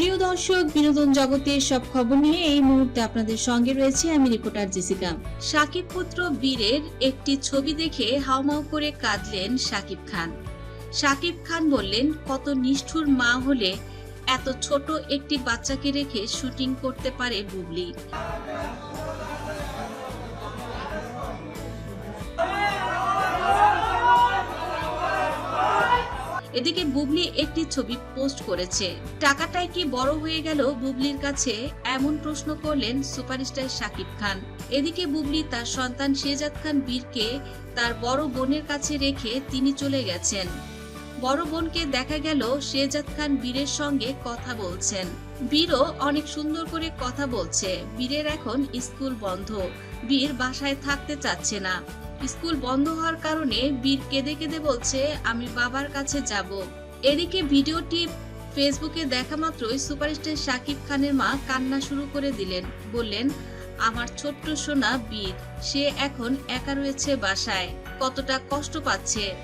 প্রিয় দর্শক, বিনোদন জগতের সব খবর নিয়ে এই মুহূর্তে আপনাদের সঙ্গে রয়েছে আমি রিপোর্টার জেসিকা। সাকিব পুত্র বীরের একটি ছবি দেখে হাউমাউ করে কাঁদলেন সাকিব খান। সাকিব খান বললেন, কত নিষ্ঠুর মা হলে এত ছোট একটি বাচ্চাকে রেখে শুটিং করতে পারে বুবলি। এদিকে বুবলি একটি ছবি পোস্ট করেছে। টাকাটাই কি বড় হয়ে গেল বুবলির কাছে? এমন প্রশ্ন করলেন সুপারস্টার শাকিব খান। এদিকে বুবলি তার সন্তান শেজাদ খান বীরকে তার বড় বোনের কাছে রেখে তিনি চলে গেছেন। বড় বোনকে দেখা গেল শেজাদ খান বীরের সঙ্গে কথা বলছেন। বীরও অনেক সুন্দর করে কথা বলছে। বীরের এখন স্কুল বন্ধ। বীর বাসায় থাকতে চাচ্ছে না। স্কুল বন্ধ হওয়ার কারণে বীর কেঁদে কেঁদে বলছে, আমি বাবার কাছে যাব। এদিকে ভিডিওটি ফেসবুকে দেখা মাত্রই সুপারস্টার শাকিব খানের মা কান্না শুরু করে দিলেন। বললেন, আমার ছোট্ট সোনা বীর, সে এখন একা রয়েছে বাসায়, কতটা কষ্ট পাচ্ছে।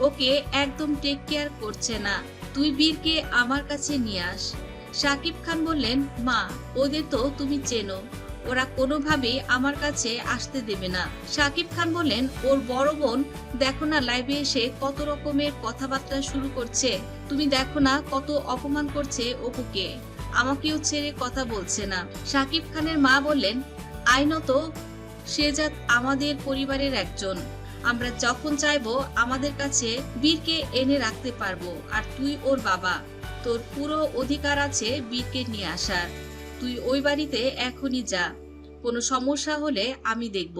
ওকে একদম টেক কেয়ার করছে না। তুই বীরকে আমার কাছে নিয়ে আস। শাকিব খান বললেন, মা, ওদের তো তুমি চেনো। ওরা কোনোভাবে আমার কাছে আসতে দেবে না। শাকিব খান বললেন, ওর বড় বোন, দেখো না লাইভে এসে কত রকমের কথাবার্তা শুরু করছে। তুমি দেখো না কত অপমান করছে অপুকে। আমাকেও ছেড়ে কথা বলছে না। শাকিব খানের মা বললেন আইনত সে শেজাদ আমাদের পরিবারের একজন। আমরা যখন চাইব আমাদের কাছে বীরকে এনে রাখতে পারব, আর তুই ওর বাবা। তোর পুরো অধিকার আছে বীরকে নিয়ে আসার। তুই ওই বাড়িতে এখনই যা। কোনো সমস্যা হলে আমি দেখব।